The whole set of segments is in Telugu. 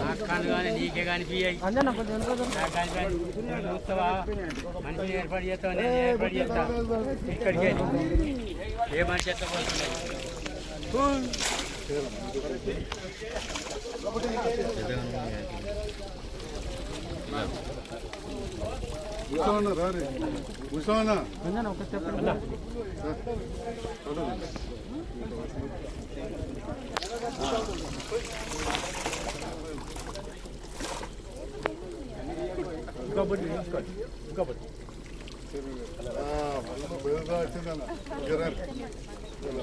నాకు నీకే కానీ మంచి ఏర్పాటు కాని పని. నువ్వు చూస్తావా మనిషిని ఏర్పాటు చేస్తావా ఏర్పాటు చేస్తా ఇక్కడికే ఏ మనిషి ఎట్లా పోతున్నాయి కూర్చోమన్నా రారే కూర్చోమన్నా వచ్చిందన్న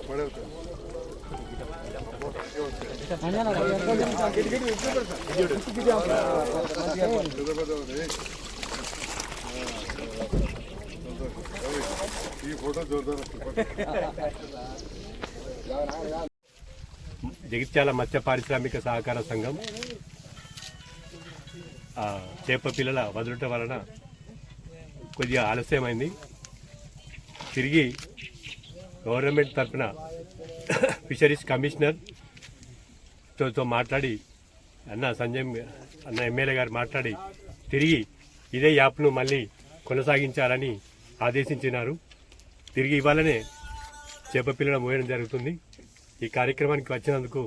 పడేస్తా ఈ ఫోటో జోర్దార్ జగిత్యాల మత్స్య పారిశ్రామిక సహకార సంఘం చేప పిల్లల వదులుట వలన కొద్దిగా ఆలస్యమైంది. తిరిగి గవర్నమెంట్ తరఫున ఫిషరీస్ కమిషనర్తో మాట్లాడి అన్న సంజయ్ అన్న ఎమ్మెల్యే గారు మాట్లాడి తిరిగి ఇదే యాప్ను మళ్ళీ కొనసాగించాలని ఆదేశించినారు. తిరిగి ఇవ్వాలనే చేప పిల్లల మోయడం జరుగుతుంది. ఈ కార్యక్రమానికి వచ్చినందుకు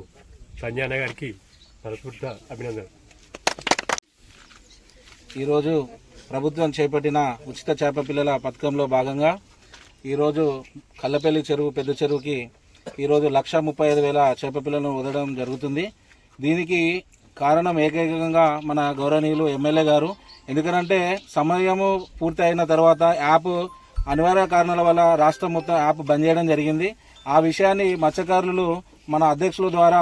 సంజయ్ అన్న గారికి మనస్ఫూర్తిగా అభినందనలు. ఈరోజు ప్రభుత్వం చేపట్టిన ఉచిత చేప పిల్లల పథకంలో భాగంగా ఈరోజు కల్లపల్లి చెరువు పెద్ద చెరువుకి ఈరోజు లక్ష ముప్పై ఐదు వేల చేప పిల్లలను వదలడం జరుగుతుంది. దీనికి కారణం ఏకైకంగా మన గౌరవనీయులు ఎమ్మెల్యే గారు. ఎందుకంటే సమయము పూర్తి అయిన తర్వాత యాప్ అనివార్య కారణాల వల్ల రాష్ట్రం మొత్తం యాప్ బంద్ చేయడం జరిగింది. ఆ విషయాన్ని మత్స్యకారులు మన అధ్యక్షుల ద్వారా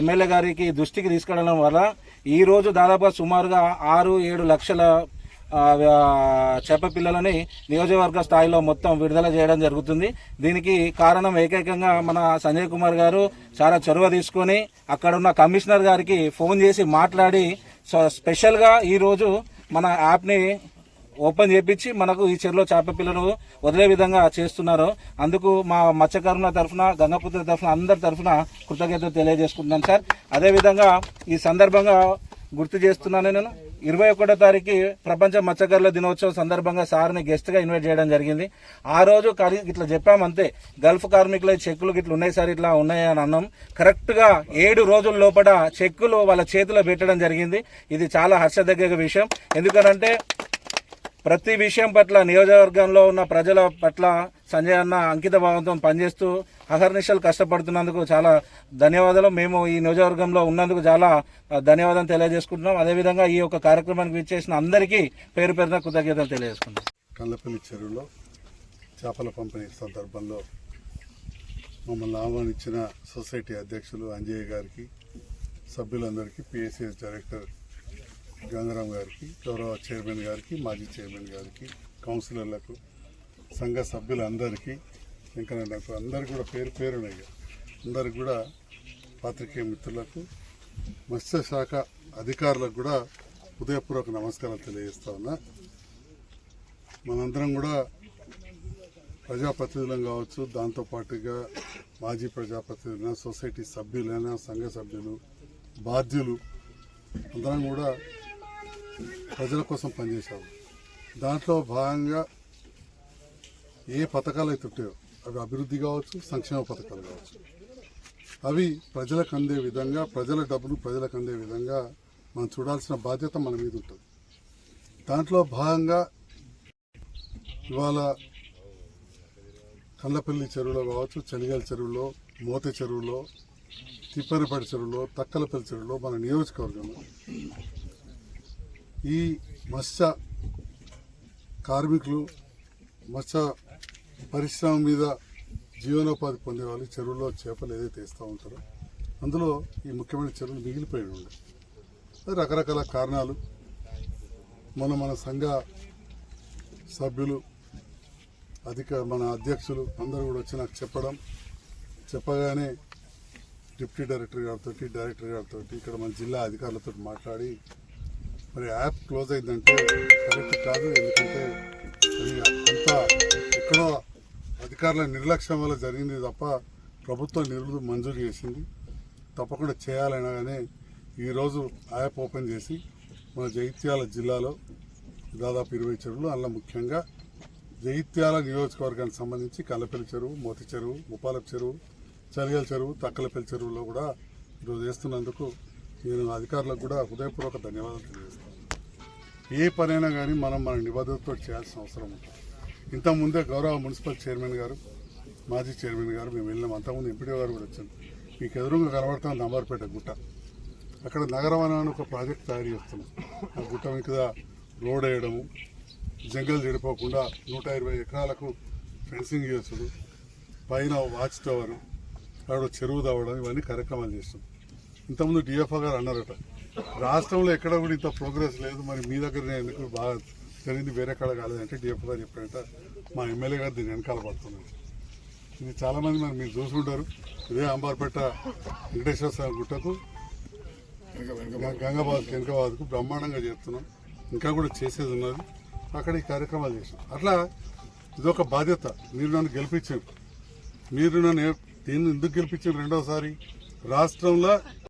ఎమ్మెల్యే గారికి దృష్టికి తీసుకెళ్ళడం వల్ల ఈరోజు దాదాపు దాదాపుగా సుమారుగా ఆరు ఏడు లక్షల చేప పిల్లలని నియోజకవర్గ స్థాయిలో మొత్తం విడుదల చేయడం జరుగుతుంది. దీనికి కారణం ఏకైకంగా మన సంజయ్ కుమార్ గారు చాలా చొరవ తీసుకొని అక్కడ ఉన్న కమిషనర్ గారికి ఫోన్ చేసి మాట్లాడి స్పెషల్గా ఈరోజు మన యాప్ని ఓపెన్ చేపించి మనకు ఈ చెరువులో చేప పిల్లలు వదిలే విధంగా చేస్తున్నారు. అందుకు మా మత్స్యకారుల తరఫున గంగపుత్ర తరఫున అందరి తరఫున కృతజ్ఞతలు తెలియజేసుకుంటున్నాను సార్. అదేవిధంగా ఈ సందర్భంగా గుర్తు చేస్తున్నాను నేను. ఇరవై ఒకటో తారీఖు ప్రపంచ మత్స్యకారుల దినోత్సవం సందర్భంగా సార్ని గెస్ట్గా ఇన్వైట్ చేయడం జరిగింది. ఆ రోజు కరి- ఇట్లా చెప్పామంతే గల్ఫ్ కార్మికుల చెక్కులు ఇట్లా ఉన్నాయి సార్ ఇట్లా ఉన్నాయి అని అన్నాం. కరెక్ట్గా ఏడు రోజుల లోపల చెక్కులు వాళ్ళ చేతిలో పెట్టడం జరిగింది. ఇది చాలా హర్షదగ్గ విషయం. ఎందుకనంటే ప్రతి విషయం పట్ల నియోజకవర్గంలో ఉన్న ప్రజల పట్ల సంజయ్ అన్న అంకిత భావంతో పనిచేస్తూ అహర్నిశలు కష్టపడుతున్నందుకు చాలా ధన్యవాదాలు. మేము ఈ నియోజకవర్గంలో ఉన్నందుకు చాలా ధన్యవాదాలు తెలియజేసుకుంటున్నాం. అదేవిధంగా ఈ యొక్క కార్యక్రమానికి విచ్చేసిన అందరికీ పేరు పేరున కృతజ్ఞతలు తెలియజేసుకుంటున్నాం. కళ్ళపల్లి చెరువులో చేపల పంపిణీ సందర్భంలో మమ్మల్ని ఆహ్వానించిన సొసైటీ అధ్యక్షులు అంజయ్య గారికి సభ్యులందరికీ పిఎస్సిఎస్ డైరెక్టర్ గంగారాం గారికి గౌరవ చైర్మన్ గారికి మాజీ చైర్మన్ గారికి కౌన్సిలర్లకు సంఘ సభ్యులందరికీ వెంకన్నకు అందరికీ కూడా పేరు పేరున్నాయి అందరికి కూడా పాత్రికేయ మిత్రులకు మత్స్యశాఖ అధికారులకు కూడా ఉదయపూర్వక నమస్కారాలు తెలియజేస్తా ఉన్నా. మనందరం కూడా ప్రజాప్రతినిధులం కావచ్చు దాంతోపాటుగా మాజీ ప్రజాప్రతినిధులైన సొసైటీ సభ్యులైన సంఘ సభ్యులు బాధ్యులు అందరం కూడా ప్రజల కోసం పనిచేశాము దాంట్లో భాగంగా ఏ పథకాలు అయితే ఉంటాయో అవి అభివృద్ధి కావచ్చు సంక్షేమ పథకాలు కావచ్చు. అవి ప్రజలకు అందే విధంగా ప్రజల డబ్బులు ప్రజలకు అందే విధంగా మనం చూడాల్సిన బాధ్యత మన మీద ఉంటుంది. దాంట్లో భాగంగా ఇవాళ కల్లపల్లి చెరువులో కావచ్చు చలిగల చెరువులో మోత చెరువులో తిప్పనపడి చెరువులో తక్కలపల్లి చెరువులో మన నియోజకవర్గంలో ఈ మత్స్య కార్మికులు మత్స్య పరిశ్రమ మీద జీవనోపాధి పొందేవాళ్ళు చెరువులో చేపలు ఏదైతే ఇస్తూ ఉంటారో అందులో ఈ ముఖ్యమైన చెరువులు మిగిలిపోయి ఉండే. రకరకాల కారణాలు మన మన సంఘ సభ్యులు అధిక మన అధ్యక్షులు అందరూ కూడా వచ్చి నాకు చెప్పడం చెప్పగానే డిప్యూటీ డైరెక్టర్ గారితో డైరెక్టర్ గారితో ఇక్కడ మన జిల్లా అధికారులతో మాట్లాడి మరి యాప్ క్లోజ్ అయిందంటే కరెక్ట్ కాదు ఎందుకంటే అది అంత ఎక్కడో అధికారుల నిర్లక్ష్యం వల్ల జరిగింది తప్ప ప్రభుత్వం నిధులు మంజూరు చేసింది. తప్పకుండా చేయాలైనా కానీ ఈరోజు యాప్ ఓపెన్ చేసి మన జైత్యాల జిల్లాలో దాదాపు ఇరవై చెరువులు అందులో ముఖ్యంగా జైత్యాల నియోజకవర్గానికి సంబంధించి కల్లపల్లి చెరువు మోతి చెరువు ముపాలపు చెరువు చలిగల చెరువు తక్కలపల్లి చెరువులో కూడా ఈరోజు వేస్తున్నందుకు నేను అధికారులకు కూడా హృదయపూర్వక ధన్యవాదాలు తెలియజేస్తాను ఏ పనైనా కానీ మనం మన నిబద్ధతతో చేయాల్సిన అవసరం ఉంటుంది. ఇంతకుముందే గౌరవ మున్సిపల్ చైర్మన్ గారు మాజీ చైర్మన్ గారు మేము వెళ్ళినాం. అంతకుముందు ఎంపీడీ గారు కూడా వచ్చాను మీకు ఎదురుగా కనబడుతున్న నంబర్పేట గుట్ట. అక్కడ నగరవనం అని ఒక ప్రాజెక్ట్ తయారు చేస్తున్నాం. ఆ గుట్ట మీద రోడ్ వేయడము జంగల్ చెడిపోకుండా నూట ఇరవై ఎకరాలకు ఫెన్సింగ్ చేసుడు పైన వాచ్ టవర్ అక్కడ చెరువు తవ్వడం ఇవన్నీ కార్యక్రమాలు చేస్తాం ఇంతకుముందు డిఎఫ్ఓ గారు అన్నారట రాష్ట్రంలో ఎక్కడ కూడా ఇంత ప్రోగ్రెస్ లేదు. మరి మీ దగ్గర ఎందుకు బాగా జరిగింది వేరే కాడ కాలేదంటే డిఎఫ్ఓ గారు చెప్పారంట. మా ఎమ్మెల్యే గారు దీని వెనకాల పడుతున్నారు. ఇది చాలామంది మరి మీరు చూసుకుంటారు. ఇదే అంబార్పేట వెంకటేశ్వర స్వామి గుట్టకు గంగాబాద్ కెనకాబాద్కు బ్రహ్మాండంగా చేస్తున్నాం. ఇంకా కూడా చేసేది ఉన్నది. అక్కడ ఈ కార్యక్రమాలు చేసాం అట్లా ఇదొక బాధ్యత. మీరు నన్ను గెలిపించారు మీరు నన్ను దీన్ని ఎందుకు గెలిపించారు రెండోసారి? రాష్ట్రంలో